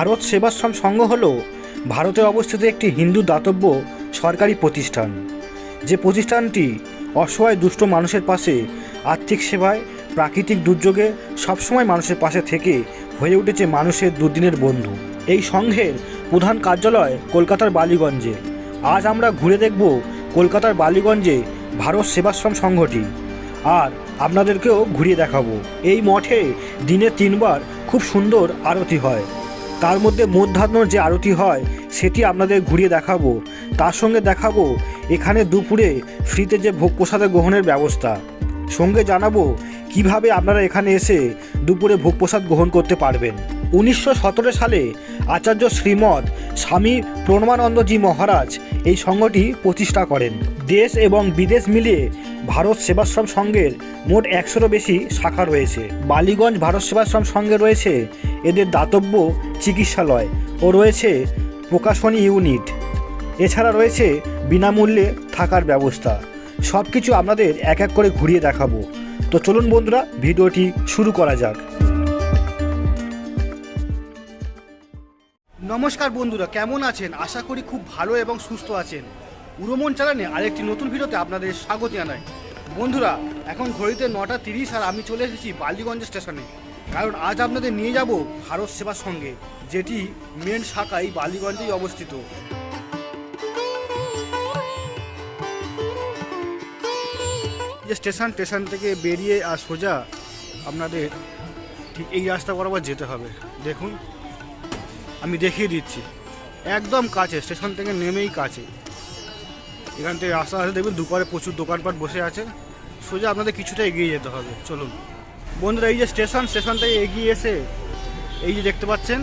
ভারত সেবাশ্রম সংঘ হল ভারতে অবস্থিত একটি হিন্দু দাতব্য সরকারি প্রতিষ্ঠান। যে প্রতিষ্ঠানটি অসহায় দুষ্ট মানুষের পাশে আর্থিক সেবায়, প্রাকৃতিক দুর্যোগে সবসময় মানুষের পাশে থেকে হয়ে উঠেছে মানুষের দুদিনের বন্ধু। এই সংঘের প্রধান কার্যালয় কলকাতার বালিগঞ্জে। আজ আমরা ঘুরে দেখব কলকাতার বালিগঞ্জে ভারত সেবাশ্রম সংঘটি। আর আপনাদেরকেও ঘুরিয়ে দেখাবো। এই মঠে দিনে তিনবার খুব সুন্দর আরতি হয়। তার মধ্যে মধ্যাহ্নর যে আরতি হয়, সেটি আপনাদের ঘুরিয়ে দেখাবো। তার সঙ্গে দেখাবো এখানে দুপুরে ফ্রিতে যে ভোগ প্রসাদের গ্রহণের ব্যবস্থা। সঙ্গে জানাব কীভাবে আপনারা এখানে এসে দুপুরে ভোগ প্রসাদ গ্রহণ করতে পারবেন। উনিশশো সতেরো সালে আচার্য শ্রীমৎ স্বামী প্রণমানন্দজি মহারাজ এই সংঘটি প্রতিষ্ঠা করেন। দেশ এবং বিদেশ মিলিয়ে ভারত সেবাশ্রম সংঘের মোট একশোরও বেশি শাখা রয়েছে। বালিগঞ্জ ভারত সেবাশ্রম সংঘে রয়েছে এদের দাতব্য চিকিৎসালয় ও রয়েছে প্রকাশনী ইউনিট। এছাড়া রয়েছে বিনামূল্যে থাকার ব্যবস্থা। সব কিছু আপনাদের এক এক করে ঘুরিয়ে দেখাবো। তো চলুন বন্ধুরা, ভিডিওটি শুরু করা যাক। নমস্কার বন্ধুরা, কেমন আছেন? আশা করি খুব ভালো এবং সুস্থ আছেন। উড়মন চালানে আরেকটি নতুন ভিডিওতে আপনাদের স্বাগত জানাই। বন্ধুরা, এখন ঘড়িতে নটা তিরিশ আর আমি চলে এসেছি বালিগঞ্জ স্টেশনে। কারণ আজ আপনাদের নিয়ে যাব ভারত সেবার সঙ্গে, যেটি মেন শাখা এই বালিগঞ্জেই অবস্থিত। যে স্টেশন স্টেশন থেকে বেরিয়ে আর সোজা আপনাদের ঠিক এই রাস্তা বরাবর যেতে হবে। দেখুন, আমি দেখিয়ে দিচ্ছি। একদম কাছে, স্টেশন থেকে নেমেই কাছে। এখান থেকে রাস্তা আছে, দেখবেন দুপারে প্রচুর দোকানপাট বসে আছে। সোজা আপনাদের কিছুটা এগিয়ে যেতে হবে, চলুন। বন্ধুরা, এই যে স্টেশন স্টেশন থেকে এগিয়ে এসে এই যে দেখতে পাচ্ছেন,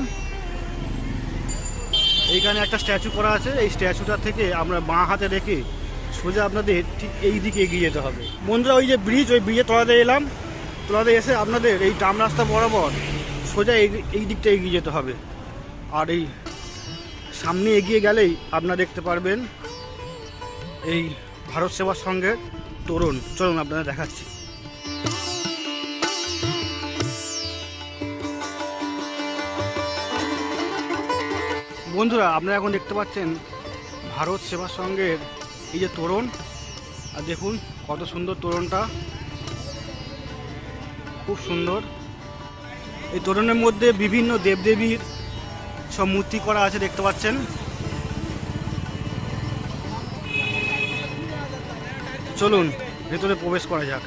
এইখানে একটা স্ট্যাচু করা আছে। এই স্ট্যাচুটা থেকে আমরা বাঁ হাতে রেখে সোজা আপনাদের ঠিক এই দিকে এগিয়ে যেতে হবে। বন্ধুরা, ওই যে ব্রিজ ওই ব্রিজের তলাতে এলাম। তলাতে এসে আপনাদের এই ডাম রাস্তা বরাবর সোজা এই দিকটা এগিয়ে যেতে হবে। আর এই সামনে এগিয়ে গেলেই আপনারা দেখতে পারবেন এই ভারত সেবার সঙ্গে তরুণ, চলুন আপনারা দেখাচ্ছি। বন্ধুরা, আপনারা এখন দেখতে পাচ্ছেন ভারত সেবা সংঘের এই যে তোরণ, আর দেখুন কত সুন্দর তোরণটা। খুব সুন্দর। এই তোরণের মধ্যে বিভিন্ন দেবদেবীর সব মূর্তি করা আছে, দেখতে পাচ্ছেন। চলুন, ভেতরে প্রবেশ করা যাক।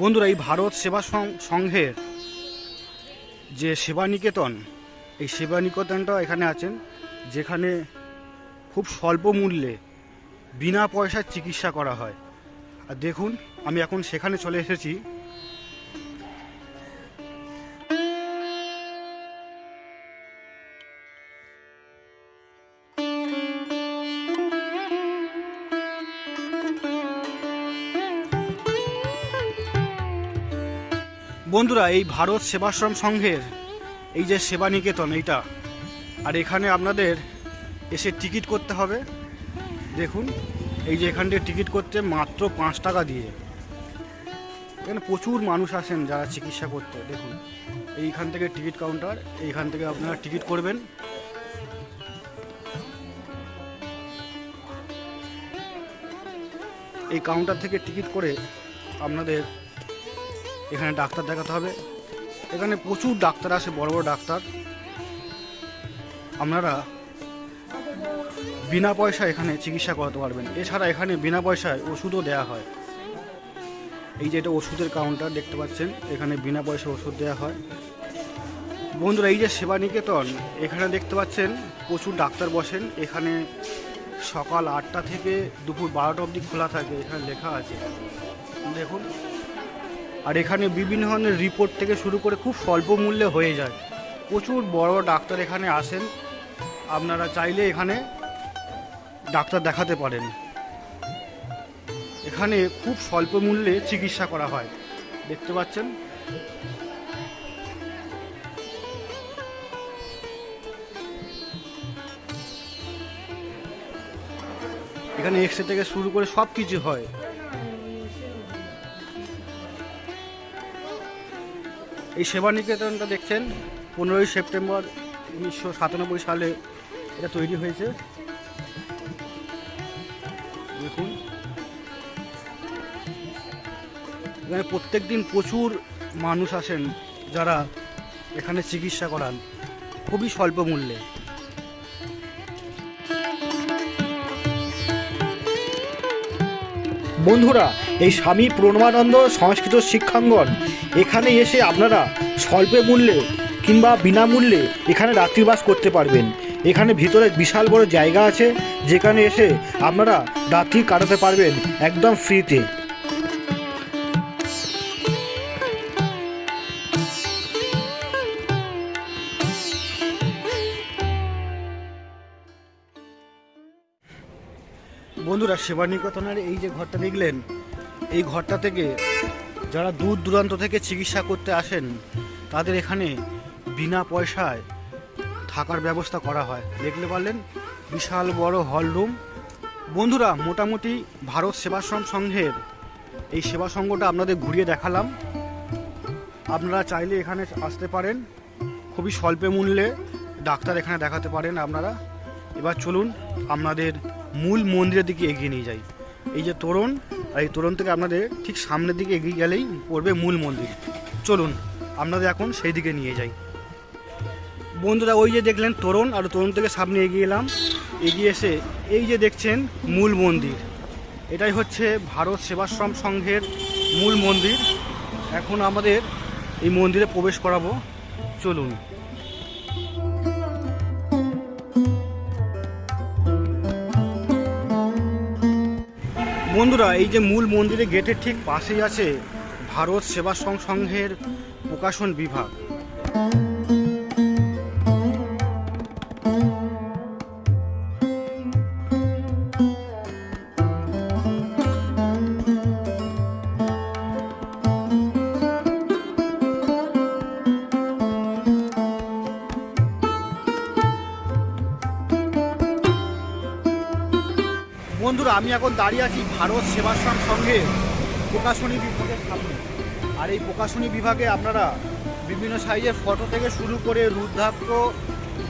বন্ধুরা, এই ভারত সেবা সংঘের যে সেবা নিকেতন এই সেবা নিকেতনটা এখানে আছেন, যেখানে খুব স্বল্প মূল্যে বিনা পয়সার চিকিৎসা করা হয়। আর দেখুন, আমি এখন সেখানে চলে এসেছি। বন্ধুরা, এই ভারত সেবাশ্রম সংঘের এই যে সেবা নিকেতন এইটা। আর এখানে আপনাদের এসে টিকিট করতে হবে। দেখুন, এই যে এখান থেকে টিকিট করতে মাত্র পাঁচ টাকা দিয়ে। এখানে প্রচুর মানুষ আসেন যারা চিকিৎসা করতে। দেখুন, এইখান থেকে টিকিট কাউন্টার, এইখান থেকে আপনারা টিকিট করবেন। এই কাউন্টার থেকে টিকিট করে আপনাদের এখানে ডাক্তার দেখাতে হবে। এখানে প্রচুর ডাক্তার আসে, বড় বড় ডাক্তার। আপনারা বিনা পয়সা এখানে চিকিৎসা করাতে পারবেন। এছাড়া এখানে বিনা পয়সায় ওষুধও দেওয়া হয়। এই যে এটা ওষুধের কাউন্টার দেখতে পাচ্ছেন, এখানে বিনা পয়সা ওষুধ দেওয়া হয়। বন্ধুরা, এই যে সেবা নিকেতন এখানে দেখতে পাচ্ছেন প্রচুর ডাক্তার বসেন। এখানে সকাল আটটা থেকে দুপুর বারোটা অবধি খোলা থাকে। এখানে লেখা আছে। দেখুন। আর এখানে বিভিন্ন ধরনের রিপোর্ট থেকে শুরু করে খুব স্বল্প মূল্যে হয়ে যায়। প্রচুর বড় ডাক্তার এখানে আসেন। আপনারা চাইলে এখানে ডাক্তার দেখাতে পারেন। এখানে খুব স্বল্প মূল্যে চিকিৎসা করা হয়। দেখতে পাচ্ছেন? এখানে এক্সরে থেকে শুরু করে সব কিছু হয়। এই সেবা নিকেতনটা দেখছেন, পনেরোই সেপ্টেম্বর উনিশশো সাতানব্বই সালে এটা তৈরি হয়েছে। দেখুন। এখানে প্রত্যেক দিন প্রচুর মানুষ আসেন যারা এখানে চিকিৎসা করান। খুবই স্বল্প মূল্যে। বন্ধুরা, এই স্বামী প্রণবানন্দ সংস্কৃত শিক্ষাঙ্গন এখানে এসে আপনারা স্বল্প মূল্যে কিংবা বিনামূল্যে এখানে রাত্রিবাস করতে পারবেন। এখানে ভিতরে বিশাল বড় জায়গা আছে, যেখানে এসে আপনারা রাত্রি কাটাতে পারবেন একদম ফ্রিতে বন্ধুরা, সেবানিকেতনের এই যে ঘরটা দেখলেন, এই ঘরটা থেকে যারা দূর দূরান্ত থেকে চিকিৎসা করতে আসেন, তাদের এখানে বিনা পয়সায় থাকার ব্যবস্থা করা হয়। দেখলে পারলেন বিশাল বড় হল রুম। বন্ধুরা, মোটামুটি ভারত সেবাশ্রম সংঘের এই সেবা সংঘটা আপনাদের ঘুরিয়ে দেখালাম। আপনারা চাইলে এখানে আসতে পারেন। খুবই স্বল্প মূল্যে ডাক্তার এখানে দেখাতে পারেন আপনারা। এবার চলুন, আপনাদের মূল মন্দিরের দিকে এগিয়ে নিয়ে যাই। এই যে তোরণ এই তোরণ থেকে আপনাদের ঠিক সামনের দিকে এগিয়ে গেলেই পড়বে মূল মন্দির। চলুন, আপনাদের এখন সেই দিকে নিয়ে যাই। বন্ধুরা, ওই যে দেখলেন তোরণ, আর তোরণ থেকে সামনে এগিয়ে এলাম। এগিয়ে এসে এই যে দেখছেন মূল মন্দির। এটাই হচ্ছে ভারত সেবাশ্রম সংঘের মূল মন্দির। এখন আমাদের এই মন্দিরে প্রবেশ করাবো। চলুন। বন্ধুরা এই যে মূল মন্দিরের গেটের ঠিক পাশেই আছে ভারত সেবা সংঘের প্রকাশন বিভাগ। বন্ধুরা, আমি এখন দাঁড়িয়ে আছি ভারত সেবাশ্রম সংঘে প্রকাশনী বিভাগের সামনে। আর এই প্রকাশনী বিভাগে আপনারা বিভিন্ন সাইজের ফটো থেকে শুরু করে রুদ্রাক্ষ,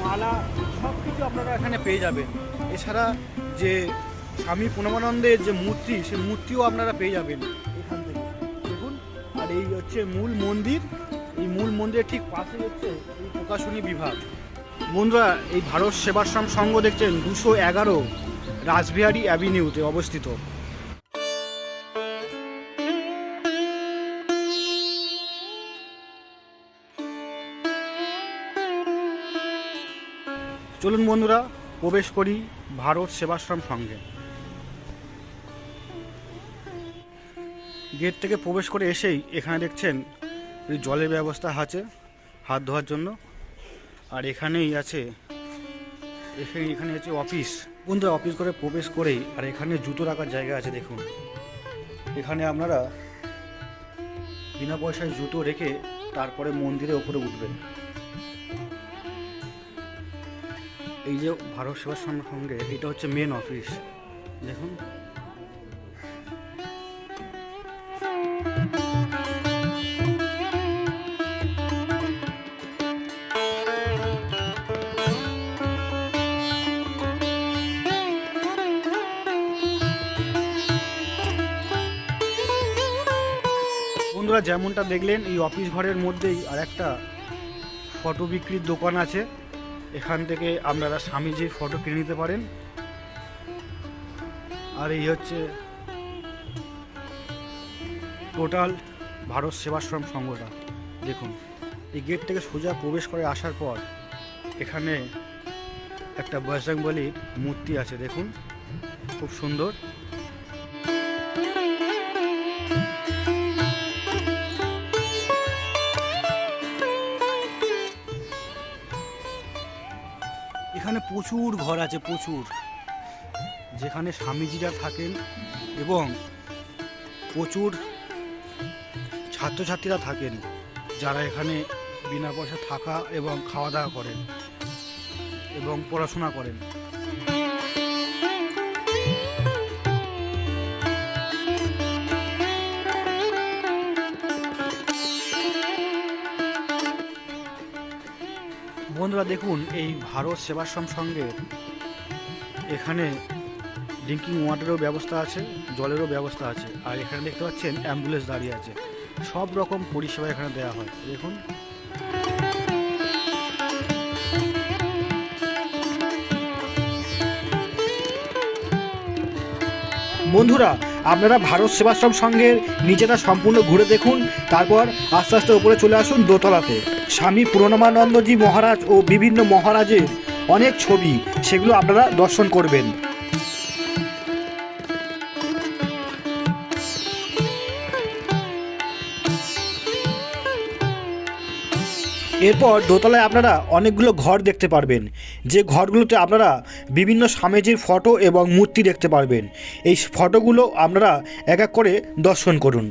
মালা সব কিছু আপনারা এখানে পেয়ে যাবেন। এছাড়া যে স্বামী প্রণবানন্দের যে মূর্তি সেই মূর্তিও আপনারা পেয়ে যাবেন এখান থেকে। দেখুন, আর এই হচ্ছে মূল মন্দির। এই মূল মন্দিরের ঠিক পাশে হচ্ছে এই প্রকাশনী বিভাগ। বন্ধুরা, এই ভারত সেবাশ্রম সংঘ দেখছেন দুশো এগারো। রাসবিহারী অ্যাভিনিউতে অবস্থিত। চলুন বন্ধুরা, প্রবেশ করি ভারত সেবাশ্রম সঙ্গে। গেট থেকে প্রবেশ করে এসেই এখানে দেখছেন, জলের ব্যবস্থা আছে, হাত ধোয়ার জন্য। আর এখানেই আছে, এখানে এখানে আছে অফিস। বন্ধুরা অফিস করে প্রবেশ করেই, আর এখানে জুতো রাখার জায়গা আছে, দেখুন। এখানে আপনারা বিনা পয়সায় জুতো রেখে তারপরে মন্দিরে ওপরে উঠবেন। এই যে ভারত সেবার সঙ্গে এটা হচ্ছে মেন অফিস দেখুন। যেমনটা দেখলেন, এই অফিস ঘরের মধ্যেই আর একটা ফটো বিক্রির দোকান আছে। এখান থেকে আপনারা স্বামীজির ফটো কিনে নিতে পারেন। আর এই হচ্ছে টোটাল ভারত সেবাশ্রম সংঘটা দেখুন, এই গেট থেকে সোজা প্রবেশ করে আসার পর এখানে একটা বজরংবলির মূর্তি আছে, দেখুন। খুব সুন্দর। এখানে প্রচুর ঘর আছে, প্রচুর। যেখানে স্বামীজিরা থাকেন এবং প্রচুর ছাত্রছাত্রীরা থাকেন যারা এখানে বিনা পয়সা থাকা এবং খাওয়া দাওয়া করেন এবং পড়াশোনা করেন। বন্ধুরা দেখুন, এই ভারত সেবাশ্রম সঙ্গে এখানে ড্রিঙ্কিং ওয়াটারেরও ব্যবস্থা আছে, জলেরও ব্যবস্থা আছে। আর এখানে দেখতে পাচ্ছেন, অ্যাম্বুলেন্স দাঁড়িয়ে আছে। সব রকম পরিষেবা এখানে দেওয়া হয়। দেখুন। বন্ধুরা, আপনারা ভারত সেবাশ্রম সংঘের নিচেটা সম্পূর্ণ ঘুরে দেখুন, তারপর আস্তে আস্তে উপরে চলে আসুন দোতলাতে। স্বামী পূর্ণমানন্দজি মহারাজ ও বিভিন্ন মহারাজের অনেক ছবি, সেগুলো আপনারা দর্শন করবেন। এরপর দোতলায় আপনারা অনেকগুলো ঘর দেখতে পারবেন। যে ঘরগুলোতে আপনারা বিভিন্ন স্বামীজির ফটো এবং মূর্তি দেখতে পারবেন। এই ফটোগুলো আপনারা এক এক করে দর্শন করুন।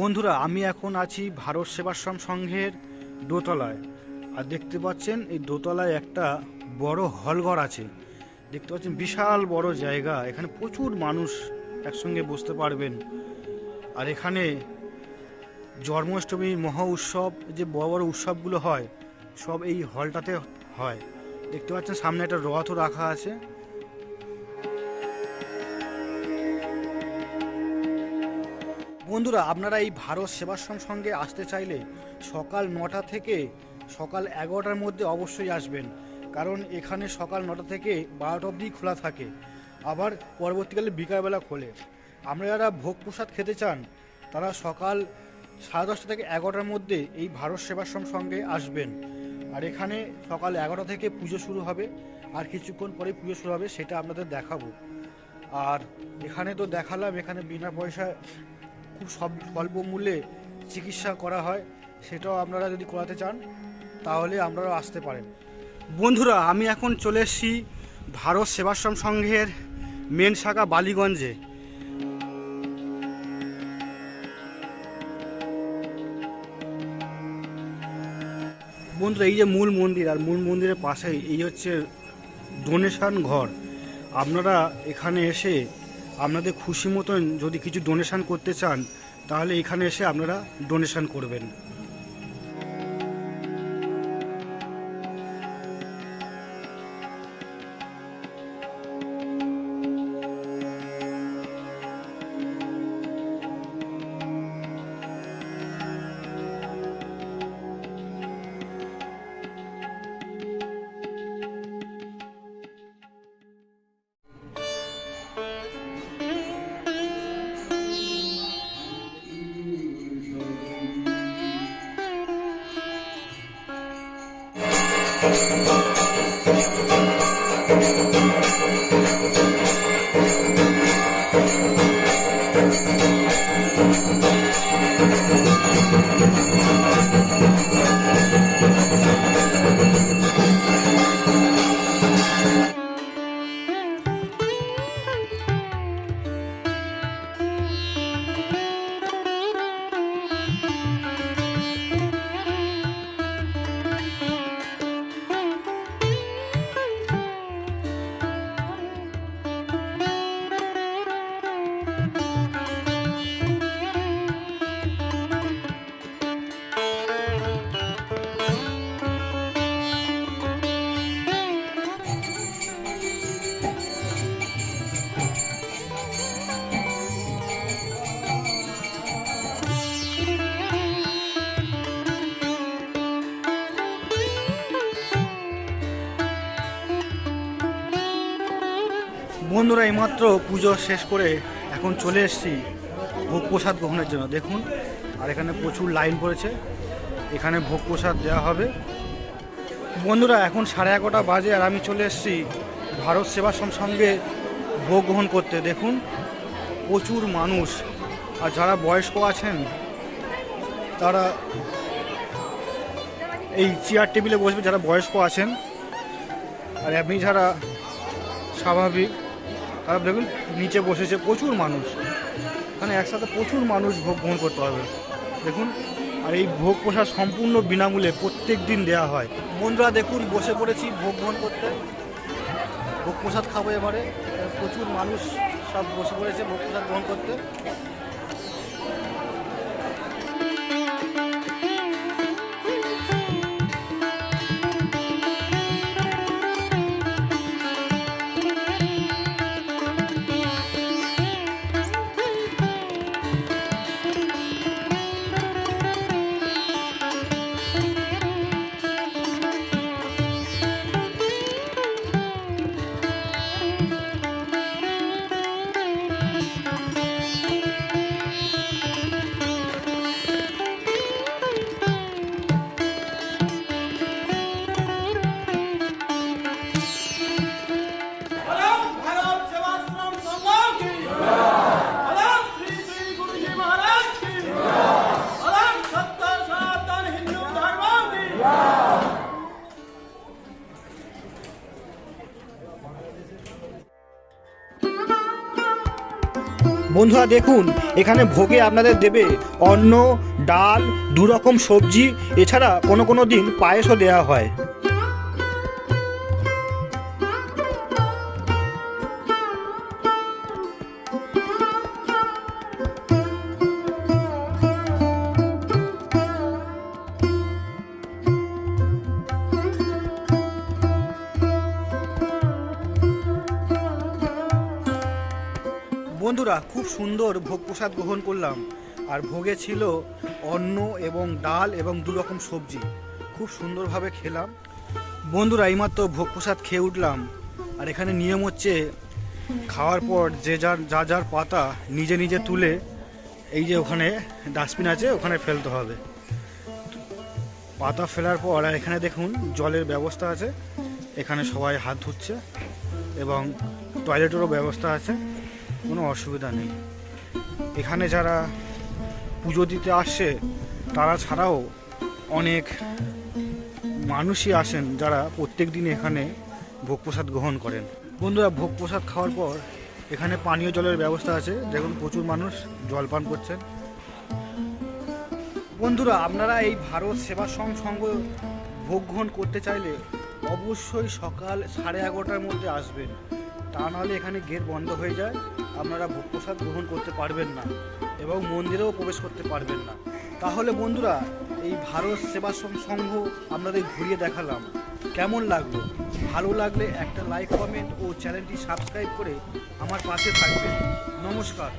বন্ধুরা, আমি এখন আছি ভারত সেবাশ্রম সংঘের দোতলায়। আর দেখতে পাচ্ছেন, এই দোতলায় একটা বড় হলঘর আছে। দেখতে পাচ্ছেন, বিশাল বড় জায়গা। এখানে প্রচুর মানুষ একসঙ্গে বসতে পারবেন। আর এখানে জন্মাষ্টমী মহা উৎসব যে বড় বড় উৎসবগুলো হয়, সব এই হলটাতে হয়। দেখতে পাচ্ছেন, সামনে একটা রথও রাখা আছে। বন্ধুরা, আপনারা এই ভারত সেবাশ্রম সঙ্গে আসতে চাইলে সকাল নটা থেকে সকাল এগারোটার মধ্যে অবশ্যই আসবেন। কারণ এখানে সকাল নটা থেকে বারোটা অবধি খোলা থাকে। আবার পরবর্তীকালে বিকালবেলা খোলে। আমরা যারা ভোগ প্রসাদ খেতে চান, তারা সকাল সাড়ে দশটা থেকে এগারোটার মধ্যে এই ভারত সেবাশ্রম সঙ্গে আসবেন। আর এখানে সকাল এগারোটা থেকে পুজো শুরু হবে। আর কিছুক্ষণ পরে পুজো শুরু হবে, সেটা আপনাদের দেখাবো। আর এখানে তো দেখালাম, এখানে বিনা পয়সায় খুব সব স্বল্প মূল্যে চিকিৎসা করা হয়, সেটাও আপনারা যদি করাতে চান, তাহলে আপনারাও আসতে পারেন। বন্ধুরা, আমি এখন চলে এসেছি ভারত সেবাশ্রম সংঘের মেন শাখা বালিগঞ্জে। বন্ধুরা, এই যে মূল মন্দির, আর মূল মন্দিরের পাশেই এই হচ্ছে ডোনেশন ঘর। আপনারা এখানে এসে আপনাদের খুশি মতন যদি কিছু ডোনেশান করতে চান তাহলে এখানে এসে আপনারা ডোনেশান করবেন। বন্ধুরা, এইমাত্র পুজো শেষ করে এখন চলে এসেছি ভোগ প্রসাদ গ্রহণের জন্য। দেখুন, আর এখানে প্রচুর লাইন পড়েছে। এখানে ভোগ প্রসাদ দেওয়া হবে। বন্ধুরা, এখন সাড়ে এগারোটা বাজে আর আমি চলে এসেছি ভারত সেবাশ্রম সঙ্গে ভোগ গ্রহণ করতে। দেখুন, প্রচুর মানুষ। আর যারা বয়স্ক আছেন, তারা এই চেয়ার টেবিলে বসবে। যারা বয়স্ক আছেন, আর এমনি যারা স্বাভাবিক তারা দেখুন, নিচে বসেছে প্রচুর মানুষ। মানে একসাথে প্রচুর মানুষ ভোগ গ্রহণ করতে পারবে। দেখুন, আর এই ভোগ প্রসাদ সম্পূর্ণ বিনামূল্যে প্রত্যেক দিন দেওয়া হয়। বন্ধুরা, দেখুন, বসে পড়েছি ভোগ গ্রহণ করতে। ভোগ প্রসাদ খাব এবারে। প্রচুর মানুষ সব বসে পড়েছে ভোগ প্রসাদ গ্রহণ করতে। বন্ধুরা দেখুন, এখানে ভোগে আপনাদের দেবে অন্ন, ডাল, দুরকম সবজি, এছাড়া কোনো কোনো দিন পায়েসও দেওয়া হয়। খুব সুন্দর ভোগ প্রসাদ গ্রহণ করলাম। আর ভোগে ছিল অন্ন এবং ডাল এবং দু রকম সবজি। খুব সুন্দরভাবে খেলাম। বন্ধুরা, এইমাত্র ভোগ প্রসাদ খেয়ে উঠলাম। আর এখানে নিয়ম হচ্ছে, খাওয়ার পর যে যার, যা যার পাতা নিজে নিজে তুলে, এই যে ওখানে ডাস্টবিন আছে, ওখানে ফেলতে হবে। পাতা ফেলার পর, আর এখানে দেখুন, জলের ব্যবস্থা আছে। এখানে সবাই হাত ধুচ্ছে এবং টয়লেটেরও ব্যবস্থা আছে। কোনো অসুবিধা নেই। এখানে যারা পুজো দিতে আসছে তারা ছাড়াও অনেক মানুষই আসেন যারা প্রত্যেক দিন এখানে ভোগ প্রসাদ গ্রহণ করেন। বন্ধুরা, ভোগ প্রসাদ খাওয়ার পর এখানে পানীয় জলের ব্যবস্থা আছে। দেখুন, প্রচুর মানুষ জল পান করছেন। বন্ধুরা, আপনারা এই ভারত সেবাশ্রম সংঘ ভোগ গ্রহণ করতে চাইলে অবশ্যই সকাল সাড়ে এগারোটার মধ্যে আসবেন। তা নাহলে এখানে গেট বন্ধ হয়ে যায়। আপনারা ভোগ প্রসাদ গ্রহণ করতে পারবেন না এবং মন্দিরেও প্রবেশ করতে পারবেন না। তাহলে বন্ধুরা, এই ভারত সেবা সংঘ আপনাদের ঘুরিয়ে দেখালাম। কেমন লাগল? ভালো লাগলে একটা লাইক কমেন্ট ও চ্যানেলটি সাবস্ক্রাইব করে আমার পাশে থাকবেন। নমস্কার।